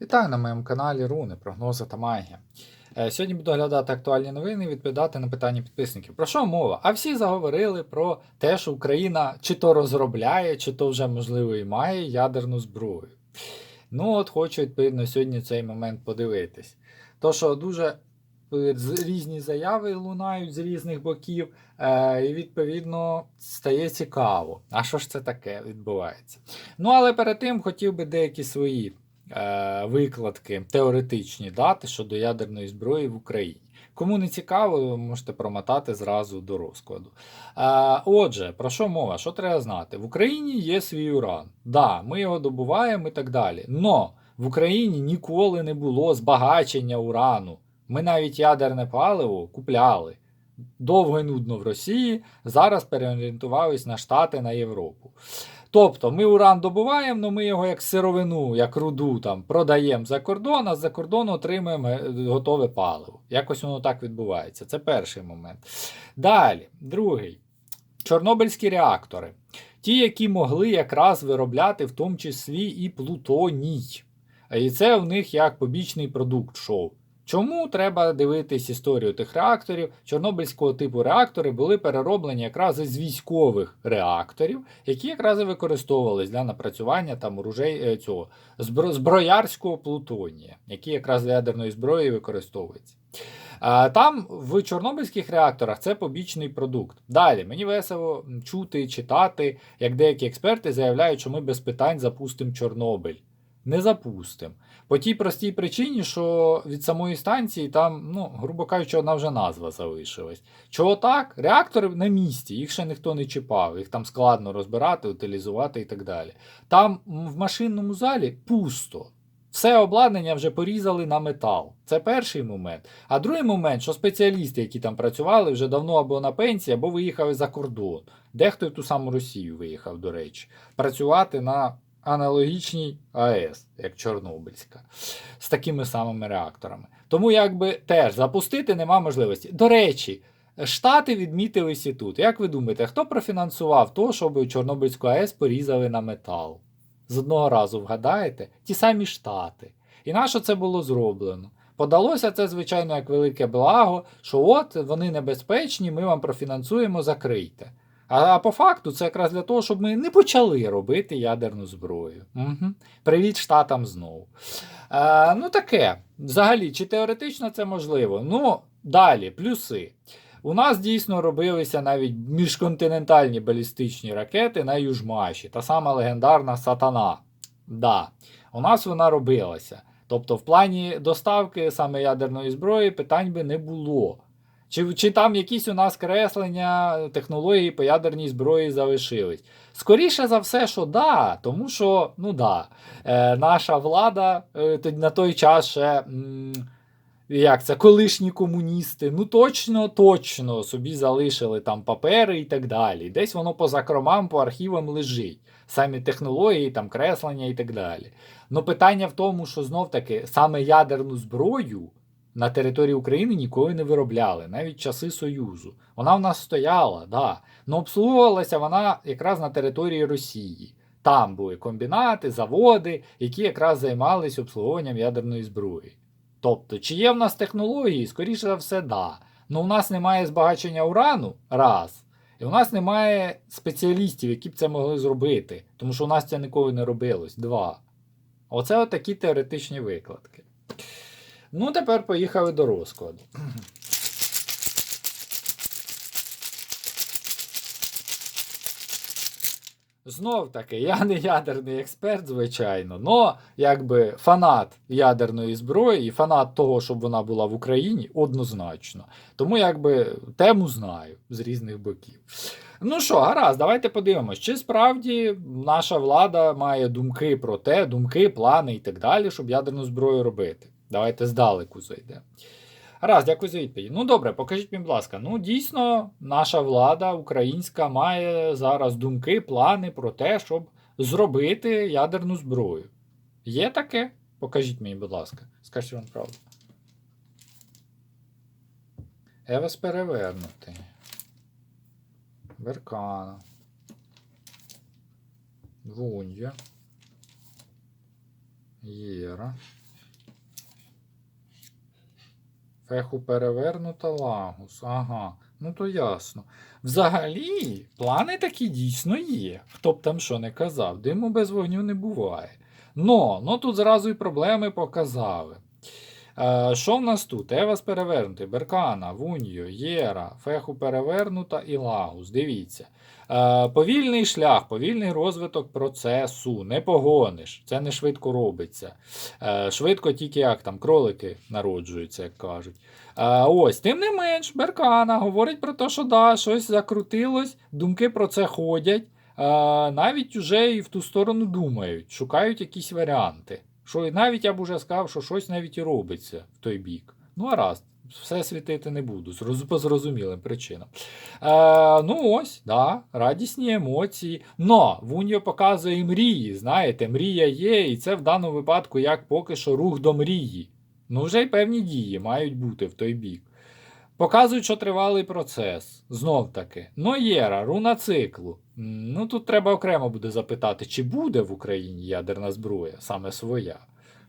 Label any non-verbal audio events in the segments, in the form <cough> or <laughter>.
Вітаю на моєму каналі Руни, прогнози та магія. Е, Сьогодні буду оглядати актуальні новини і відповідати на питання підписників. Про що мова? А всі заговорили про те, що Україна чи то розробляє, чи то вже, можливо, і має ядерну зброю. Ну, от хочу, відповідно, сьогодні цей момент подивитись. То, що дуже е, різні заяви лунають з різних боків, е, і відповідно стає цікаво. А що ж це таке відбувається? Ну, але перед тим хотів би деякі свої викладки теоретичні дати щодо ядерної зброї в Україні. Кому не цікаво, ви можете промотати зразу до розкладу. Е, отже, про що мова? Що треба знати? В Україні є свій уран. Да, ми його добуваємо і так далі. Но в Україні ніколи не було збагачення урану. Ми навіть ядерне паливо купляли. Довго і нудно в Росії, зараз переорієнтувались на Штати, на Європу. Тобто ми уран добуваємо, але ми його як сировину, як руду там продаємо за кордон, а з-за кордону отримуємо е, готове паливо. Якось воно так відбувається. Це перший момент. Далі, другий. Чорнобильські реактори. Ті, які могли якраз виробляти в тому числі і плутоній. І це в них як побічний продукт шоу. Чому треба дивитись історію тих реакторів? Чорнобильського типу реактори були перероблені якраз із військових реакторів, які якраз і використовувались для напрацювання там урожей е, цього зброярського плутонія, який якраз для ядерної зброї використовується. Там в чорнобильських реакторах це побічний продукт. Далі мені весело чути, читати, як деякі експерти заявляють, що ми без питань запустимо Чорнобиль. Не запустимо. По тій простій причині, що від самої станції там, ну, грубо кажучи, одна вже назва залишилась. Чого так? Реактори на місці, їх ще ніхто не чіпав, їх там складно розбирати, утилізувати і так далі. Там в машинному залі пусто. Все обладнання вже порізали на метал. Це перший момент. А другий момент, що спеціалісти, які там працювали, вже давно або на пенсії, або виїхали за кордон. Дехто в ту саму Росію виїхав, до речі, працювати на аналогічній АЕС, як Чорнобильська, з такими самими реакторами. Тому якби теж запустити нема можливості. До речі, Штати відмітились і тут. Як ви думаєте, хто профінансував то, щоб Чорнобильську АЕС порізали на метал? З одного разу вгадаєте? Ті самі Штати. І на що це було зроблено? Подалося це, звичайно, як велике благо, що от вони небезпечні, ми вам профінансуємо, закрийте. А, а по факту це якраз для того, щоб ми не почали робити ядерну зброю. Угу. Привіт Штатам знову. Е, ну таке. Взагалі, чи теоретично це можливо? Ну, далі, плюси. У нас дійсно робилися навіть міжконтинентальні балістичні ракети на Южмаші, та сама легендарна Сатана. Да, у нас вона робилася. Тобто, в плані доставки саме ядерної зброї питань би не було. Чи, чи там якісь у нас креслення технології по ядерній зброї залишились? Скоріше за все, що да, тому що, ну да, е, наша влада е, на той час ще. М, як це, колишні комуністи, ну точно, точно собі залишили там папери і так далі. Десь воно по закромам, по архівам лежить. Самі технології, там креслення і так далі. Ну питання в тому, що знов таки саме ядерну зброю на території України ніколи не виробляли, навіть часи Союзу. Вона в нас стояла, да. Ну обслуговувалася вона якраз на території Росії. Там були комбінати, заводи, які якраз займалися обслуговуванням ядерної зброї. Тобто, чи є в нас технології? Скоріше за все, да. Ну, у нас немає збагачення урану раз. І у нас немає спеціалістів, які б це могли зробити. Тому що у нас це ніколи не робилось. Два. Оце от такі теоретичні викладки. Ну, тепер поїхали до розкладу. Знов таки, я не ядерний експерт, звичайно, но якби фанат ядерної зброї і фанат того, щоб вона була в Україні, однозначно. Тому якби тему знаю з різних боків. Ну що, гаразд, давайте подивимось, чи справді наша влада має думки про те, думки, плани і так далі, щоб ядерну зброю робити. Давайте здалеку зайдемо. Гаразд, дякую за відповідь. Ну добре, покажіть мені, будь ласка. Ну, дійсно, наша влада українська має зараз думки, плани про те, щоб зробити ядерну зброю. Є таке? Покажіть мені, будь ласка. Скажіть вам правду. Евес перевернутий. Веркана. Двунья. Єра. Феху перевернута лагус. Ага. Ну то ясно. Взагалі, плани такі дійсно є. Хто б там що не казав, диму без вогню не буває. Но, ну тут зразу і проблеми показали. Е, що в нас тут? Евас перевернутий, Беркана, Вуньо, Єра, Феху перевернута і Лагус. Дивіться. Е, повільний шлях, повільний розвиток процесу. Не погониш. Це не швидко робиться. Е, швидко тільки як там кролики народжуються, як кажуть. Ось, тим не менш, Беркана говорить про те, що да, щось закрутилось, думки про це ходять. Навіть уже і в ту сторону думають, шукають якісь варіанти. Що навіть я б уже сказав, що щось навіть і робиться в той бік. Ну, а раз, все світити не буду, по зрозумілим причинам. Е, ну ось, да, радісні емоції. Но Вуньо показує мрії. Знаєте, мрія є, і це в даному випадку як поки що рух до мрії. Ну, вже й певні дії мають бути в той бік. Показують, що тривалий процес. Знов таки. Ноєра, руна циклу. Ну тут треба окремо буде запитати, чи буде в Україні ядерна зброя, саме своя.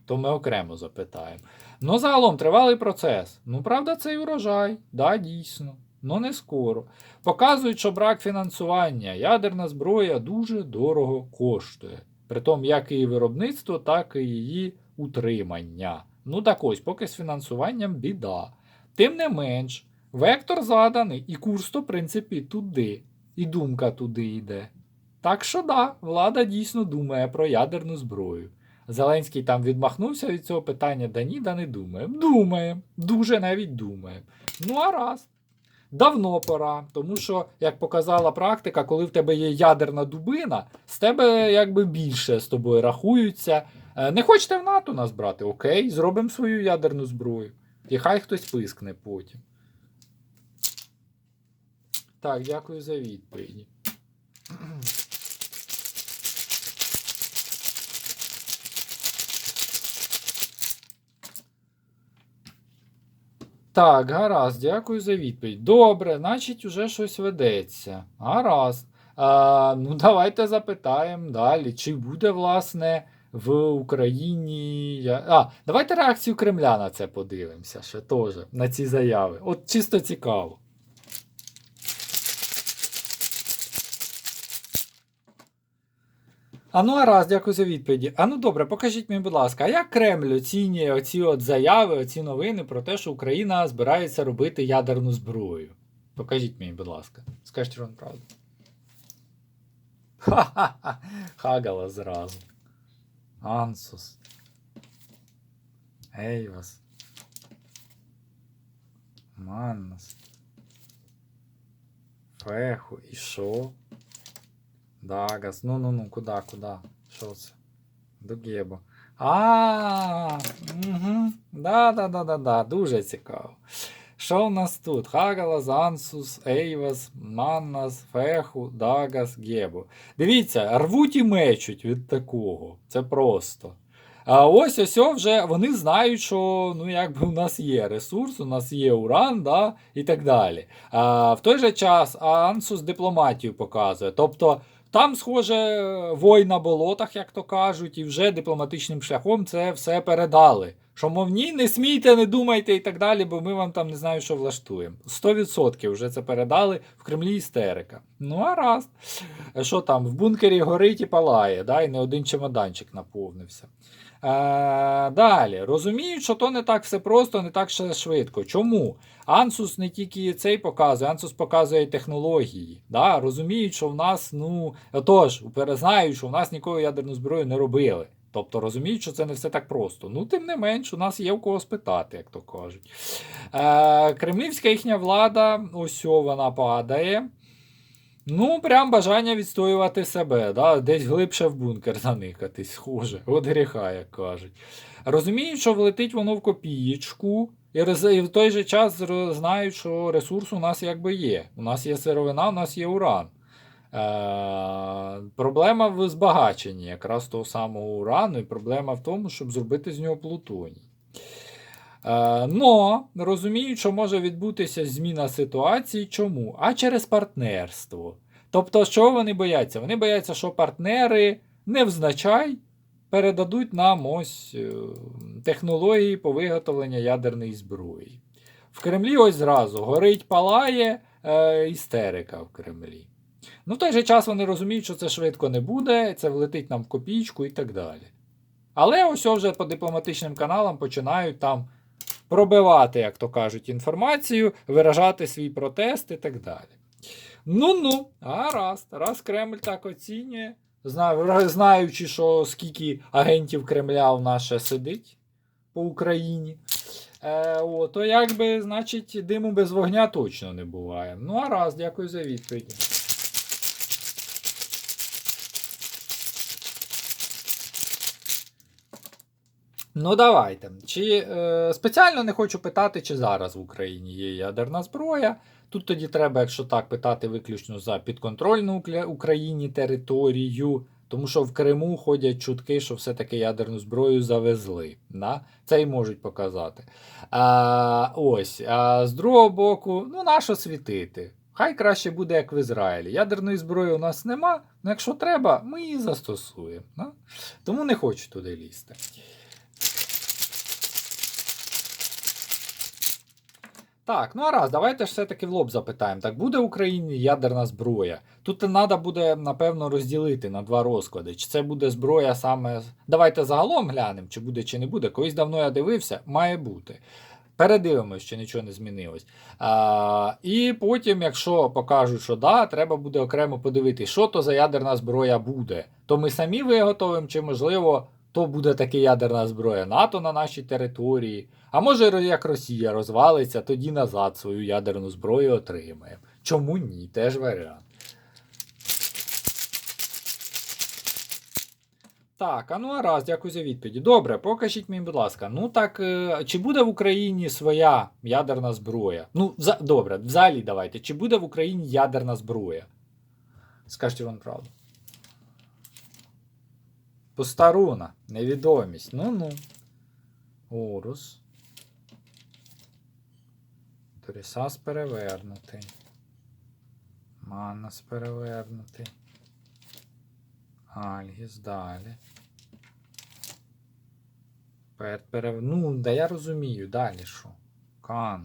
То ми окремо запитаємо. Ну, загалом тривалий процес. Ну, правда, це і урожай. Да, дійсно. Ну не скоро. Показують, що брак фінансування. Ядерна зброя дуже дорого коштує. Притом як її виробництво, так і її утримання. Ну так ось, поки з фінансуванням біда. Тим не менш, вектор заданий, і курс, то, в принципі, туди. І думка туди йде. Так що да, влада дійсно думає про ядерну зброю. Зеленський там відмахнувся від цього питання, да ні, да не думає. Думає, дуже навіть думає. Ну а раз. Давно пора, тому що, як показала практика, коли в тебе є ядерна дубина, з тебе якби більше з тобою рахуються. Е, Не хочете в НАТО нас брати? Окей, зробимо свою ядерну зброю. І хай хтось пискне потім. Так, дякую за відповіді. Так, гаразд, дякую за відповідь. Добре, значить, уже щось ведеться. Гаразд. А, ну, давайте запитаємо далі, чи буде, власне, в Україні. А, давайте реакцію Кремля на це подивимося ще теж, на ці заяви. От чисто цікаво. А ну, раз, дякую за відповіді. А ну добре, покажіть мені, будь ласка, а як Кремль оцінює оці от заяви, оці новини про те, що Україна збирається робити ядерну зброю? Покажіть мені, будь ласка. Скажіть вам правду. Ха-ха-ха. Хагала зразу. Ансус. Ейвас. Маннас. Феху. І що? Дагас. Ну ну ну, куди, куди? Що це? До Гебо. А, угу. Да, да, да, да, да. Дуже цікаво. Що в нас тут? Хагалас, Ансус, Ейвас, Маннас, Феху, Дагас, Гебо. Дивіться, рвуть і мечуть від такого. Це просто. А ось ось вже вони знають, що ну, якби у нас є ресурс, у нас є уран, да, і так далі. А, в той же час Ансус дипломатію показує. Тобто там, схоже, вой на болотах, як то кажуть, і вже дипломатичним шляхом це все передали. Що, мов ні, не смійте, не думайте і так далі, бо ми вам там не знаю, що влаштуємо. 100% вже це передали в Кремлі істерика. Ну, а раз. Що там, в бункері горить і палає, да, і не один чемоданчик наповнився. Е, далі, розуміють, що то не так все просто, не так все швидко. Чому? Ансус не тільки цей показує, Ансус показує технології. Да? Розуміють, що в нас, ну, отож, знають, що в нас ніколи ядерну зброю не робили. Тобто розуміють, що це не все так просто. Ну, тим не менш, у нас є в кого спитати, як то кажуть. Е, Кремлівська їхня влада, ось вона падає. Ну, прям бажання відстоювати себе, да? десь глибше в бункер заникатись, схоже. От гріха, як кажуть. Розуміють, що влетить воно в копієчку, і, в той же час знають, що ресурс у нас якби є. У нас є сировина, у нас є уран. Е, проблема в збагаченні якраз того самого урану, і проблема в тому, щоб зробити з нього плутоній. Е, но розуміють, що може відбутися зміна ситуації. Чому? А через партнерство. Тобто, що вони бояться? Вони бояться, що партнери невзначай передадуть нам ось е, технології по виготовленню ядерної зброї. в Кремлі ось зразу горить, палає е, істерика в Кремлі. Ну, в той же час вони розуміють, що це швидко не буде, це влетить нам в копійку і так далі. Але ось вже по дипломатичним каналам починають там пробивати, як то кажуть, інформацію, виражати свій протест і так далі. Ну-ну, гаразд, раз Кремль так оцінює, знаючи, що скільки агентів Кремля у нас ще сидить по Україні. Е, о, то якби, значить, диму без вогня точно не буває. Ну, а раз, дякую за відповідь. Ну, давайте. Чи е, спеціально не хочу питати, чи зараз в Україні є ядерна зброя. Тут тоді треба, якщо так, питати виключно за підконтрольну Україні територію, тому що в Криму ходять чутки, що все-таки ядерну зброю завезли. Да? Це й можуть показати. А, ось. А з другого боку, ну нащо світити? Хай краще буде, як в Ізраїлі. Ядерної зброї у нас нема, але якщо треба, ми її застосуємо. Да? Тому не хочу туди лізти. Так, ну а раз, давайте ж все-таки в лоб запитаємо. Так буде в Україні ядерна зброя? Тут треба буде, напевно, розділити на два розклади. Чи це буде зброя саме. Давайте загалом глянемо, чи буде, чи не буде. Колись давно я дивився, має бути. Передивимось, чи нічого не змінилось. А, і потім, якщо покажуть, що да, треба буде окремо подивитися, що то за ядерна зброя буде. То ми самі виготовимо, чи можливо, то буде таки ядерна зброя НАТО на нашій території. А може, як Росія розвалиться, тоді назад свою ядерну зброю отримає. Чому ні? Теж варіант. Так, а ну а раз, дякую за відповіді. Добре, покажіть мені, будь ласка. Ну так, е, чи буде в Україні своя ядерна зброя? Ну, за, добре, взагалі давайте. Чи буде в Україні ядерна зброя? Скажіть вам правду. Постаруна, невідомість. Ну-ну. Орус. Торісас перевернутий. Манас перевернутий. Альгіс далі. Перт перев... Ну, да я розумію, далі що? Кан.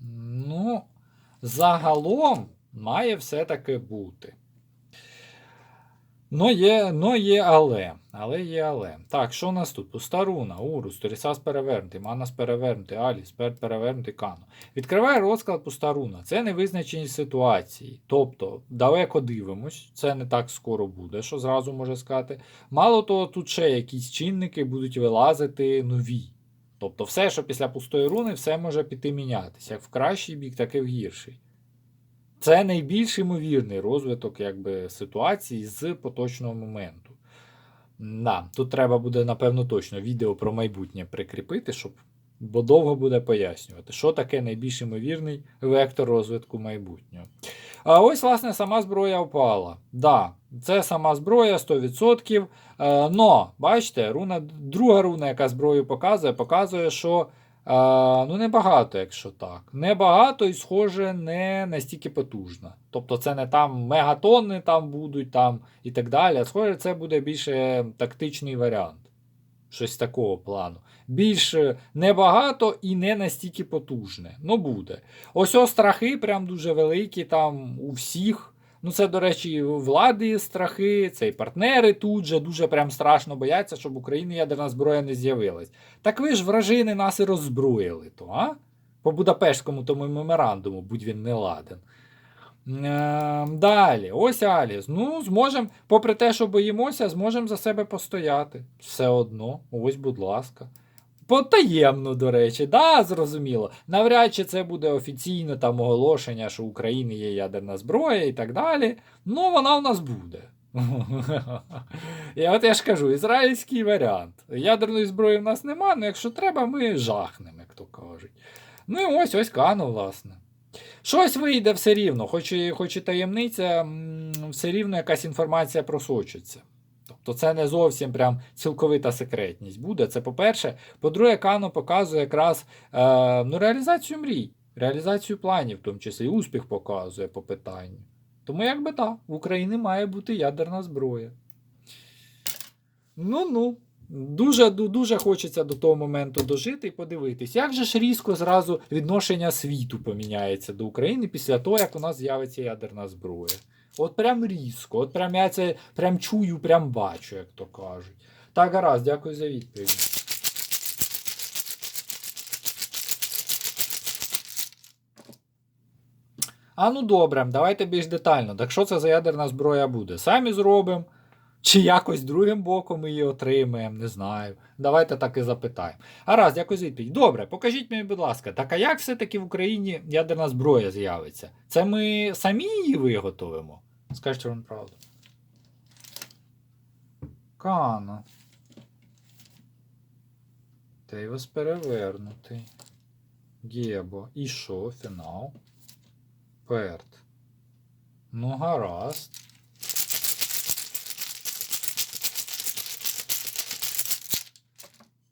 Ну, загалом має все-таки бути. Ну є, ну є але. Але є але. Так, що у нас тут? Пустаруна, Урус, Торісас перевернутий, Манас перевернутий, Аліс, Перт перевернутий, Кано. Відкриває розклад Пустаруна. Це невизначені ситуації. Тобто, далеко дивимось, це не так скоро буде, що зразу може сказати. Мало того, тут ще якісь чинники будуть вилазити нові. Тобто, все, що після пустої руни, все може піти мінятися, як в кращий бік, так і в гірший. Це найбільш ймовірний розвиток якби, ситуації з поточного моменту. Да, тут треба буде, напевно, точно відео про майбутнє прикріпити, щоб, бо довго буде пояснювати, що таке найбільш ймовірний вектор розвитку майбутнього. А ось, власне, сама зброя впала. Да, це сама зброя 100%. Е, но, бачите, руна, друга руна, яка зброю показує, показує, що е, ну, небагато, якщо так. Небагато і, схоже, не настільки потужна. Тобто це не там мегатонни там будуть там і так далі. А схоже, це буде більше тактичний варіант. Щось такого плану. Більш небагато і не настільки потужне. Ну, буде. Ось ось страхи прям дуже великі там у всіх. Ну, це, до речі, влади страхи, це і партнери тут же дуже прям страшно бояться, щоб в Україні ядерна зброя не з'явилась. Так ви ж вражини нас і роззброїли, то, а? По Будапештському тому меморандуму, будь він не ладен. Е, Далі, ось Аліс. Ну, зможемо, попри те, що боїмося, зможемо за себе постояти. Все одно, ось, будь ласка. Потаємно, до речі, да, зрозуміло. Навряд чи це буде офіційне там оголошення, що в Україні є ядерна зброя і так далі. Ну, вона в нас буде. І от я ж кажу, ізраїльський варіант. Ядерної зброї в нас нема, але якщо треба, ми жахнемо, як то кажуть. Ну і ось ось Кано, власне. Щось вийде все рівно, хоч і, хоч і таємниця, все рівно якась інформація просочиться. Тобто це не зовсім прям цілковита секретність буде. Це по-перше. По-друге, Кано показує якраз е, ну, реалізацію мрій, реалізацію планів, в тому числі, успіх показує по питанню. Тому, якби так, в Україні має бути ядерна зброя. Ну-ну. Дуже дуже хочеться до того моменту дожити і подивитись, як же ж різко зразу відношення світу поміняється до України після того, як у нас з'явиться ядерна зброя. От прям різко, от прям я це прям чую, прям бачу, як то кажуть. Так, гаразд, дякую за відповідь. А ну добре, давайте більш детально. Так що це за ядерна зброя буде? Самі зробимо. Чи якось другим боком її отримаємо, не знаю. Давайте так і запитаємо. Гаразд, якось відповідь. Добре, покажіть мені, будь ласка, так а як все-таки в Україні ядерна зброя з'явиться? Це ми самі її виготовимо? Скажіть вам правду. Кано. Тейвас перевернутий. Гебо. І що? Фінал. Перт. Ну, гаразд.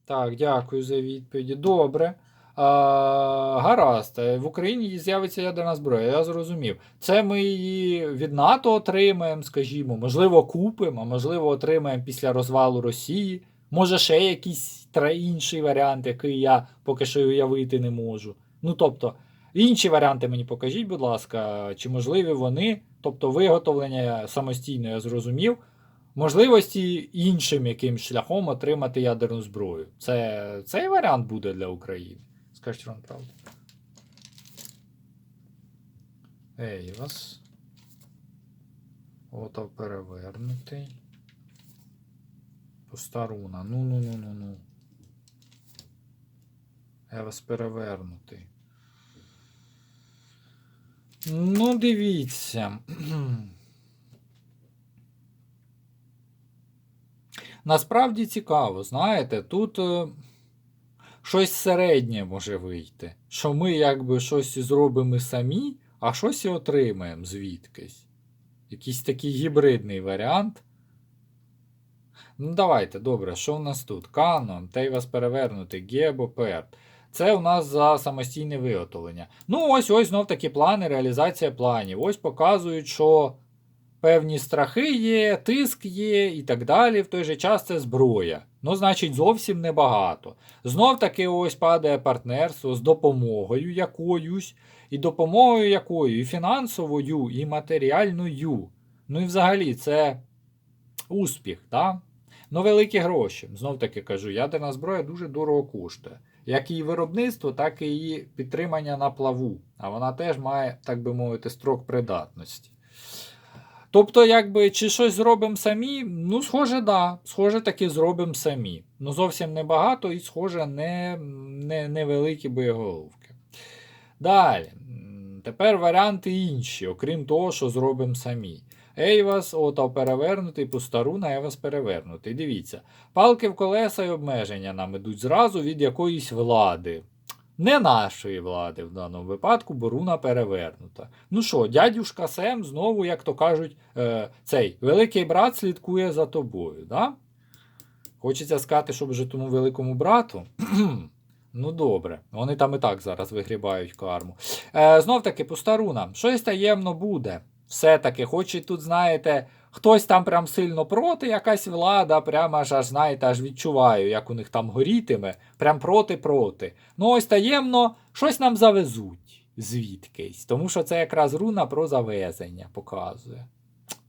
Так, дякую за відповіді. Добре. Гаразд. Е, В Україні з'явиться ядерна зброя, я зрозумів. Це ми її від НАТО отримаємо, скажімо, можливо, купимо, можливо, отримаємо після розвалу Росії. Може, ще якийсь інший варіант, який я поки що уявити не можу. Ну, тобто, інші варіанти мені покажіть, будь ласка, чи можливі вони, тобто виготовлення самостійно, я зрозумів, можливості іншим якимсь шляхом отримати ядерну зброю. Це цей варіант буде для України. Скажіть вам правду. Ейвас. Ото перевернутий. Постаруна. Ну ну ну ну ну. Евас перевернутий. Ну, дивіться. <clears throat> Насправді цікаво, знаєте, тут е, щось середнє може вийти. Що ми якби щось зробимо самі, а щось і отримаємо звідкись. Якийсь такий гібридний варіант. Ну, давайте, добре, що у нас тут? Canon, Тейвас перевернутий, Гебо, Перт. Це у нас за самостійне виготовлення. Ну, ось ось знов такі плани, реалізація планів. Ось показують, що певні страхи є, тиск є і так далі. В той же час це зброя. Ну, значить, зовсім небагато. Знов таки ось падає партнерство з допомогою якоюсь, і допомогою якою, і фінансовою, і матеріальною. Ну і взагалі це успіх, так? Ну, великі гроші. Знов таки кажу, ядерна зброя дуже дорого коштує. Як її виробництво, так і її підтримання на плаву. А вона теж має, так би мовити, строк придатності. Тобто, якби, чи щось зробимо самі? Ну, схоже, да. Схоже, таки зробимо самі. Ну, зовсім небагато і, схоже, не, не, невеликі боєголовки. Далі. Тепер варіанти інші, окрім того, що зробимо самі. Ейвас, ото перевернутий, пустаруна, Ейвас перевернутий. Дивіться, палки в колеса і обмеження нам ідуть зразу від якоїсь влади. Не нашої влади в даному випадку, бо руна перевернута. Ну що, дядюшка Сем знову, як то кажуть, е, цей великий брат слідкує за тобою. Да? Хочеться сказати, щоб вже тому великому брату. <clears throat> Ну добре, вони там і так зараз вигрібають карму. Е, знов таки, пуста руна. Щось таємно буде. Все-таки, хоч тут, знаєте, хтось там прям сильно проти, якась влада, прямо аж, аж знаєте, аж відчуваю, як у них там горітиме, прям проти-проти. Ну ось таємно щось нам завезуть звідкись. Тому що це якраз руна про завезення показує.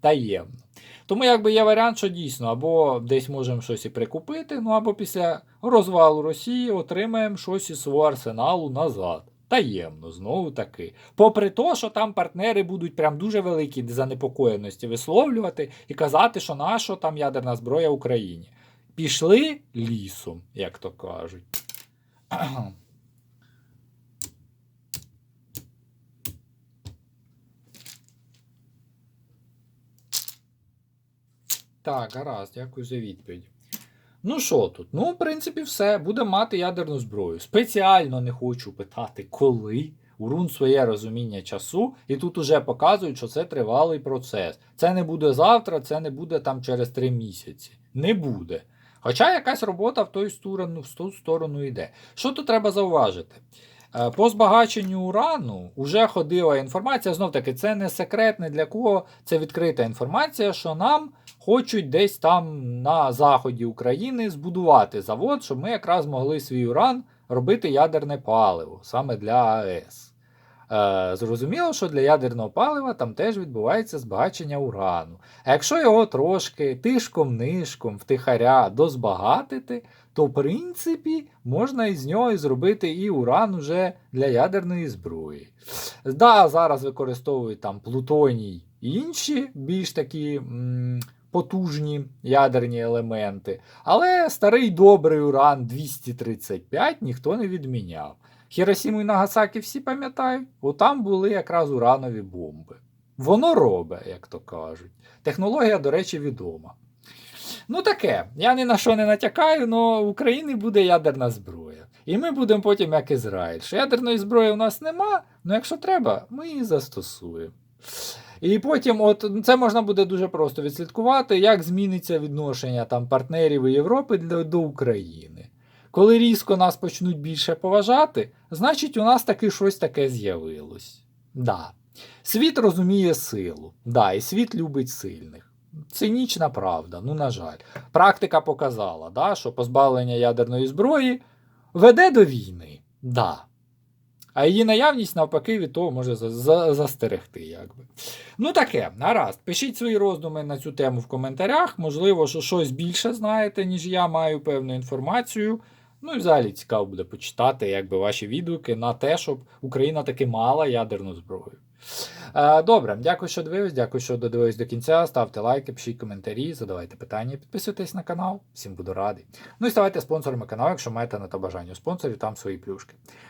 Таємно. Тому якби є варіант, що дійсно, або десь можемо щось і прикупити, ну або після розвалу Росії отримаємо щось із свого арсеналу назад. Таємно, знову таки. Попри те, що там партнери будуть прям дуже великі занепокоєності висловлювати і казати, що наша там ядерна зброя Україні. Пішли лісом, як то кажуть. Так, гаразд, дякую за відповідь. Ну що тут? Ну, в принципі, все. Будемо мати ядерну зброю. Спеціально не хочу питати, коли. Урун своє розуміння часу, і тут уже показують, що це тривалий процес. Це не буде завтра, це не буде там через три місяці. Не буде. Хоча якась робота в ту сторону, в ту сторону йде. Що тут треба зауважити? Е, По збагаченню урану вже ходила інформація. Знов таки, це не секрет, не для кого, це відкрита інформація, що нам хочуть десь там на заході України збудувати завод, щоб ми якраз могли свій уран робити ядерне паливо саме для АЕС. Е, зрозуміло, що для ядерного палива там теж відбувається збагачення урану. А якщо його трошки тишком-нишком втихаря дозбагатити, то в принципі можна із нього зробити і уран уже для ядерної зброї. Да, зараз використовують там плутоній і інші більш такі м, потужні ядерні елементи, але старий добрий уран 235 ніхто не відміняв. Хіросіму і Нагасакі всі пам'ятають, бо там були якраз уранові бомби. Воно робить, як то кажуть. Технологія, до речі, відома. Ну таке, я ні на що не натякаю, але в Україні буде ядерна зброя. І ми будемо потім як Ізраїль. Що ядерної зброї у нас нема, але якщо треба, ми її застосуємо. І потім, от це можна буде дуже просто відслідкувати, як зміниться відношення там партнерів Європи до, до України. Коли різко нас почнуть більше поважати, значить у нас таки щось таке з'явилось. Да. Світ розуміє силу. Да, і світ любить сильних. Цинічна правда, ну на жаль. Практика показала, да, що позбавлення ядерної зброї веде до війни. Да. А її наявність, навпаки, від того може за- за- застерегти. Якби. Ну таке, гаразд. Пишіть свої роздуми на цю тему в коментарях. Можливо, що щось більше знаєте, ніж я маю певну інформацію. Ну і взагалі цікаво буде почитати якби, ваші відгуки на те, щоб Україна таки мала ядерну зброю. Е, добре, дякую, що дивились, дякую, що додивились до кінця. Ставте лайки, пишіть коментарі, задавайте питання, підписуйтесь на канал. Всім буду радий. Ну і ставайте спонсорами каналу, якщо маєте на то бажання. Спонсорів там свої плюшки.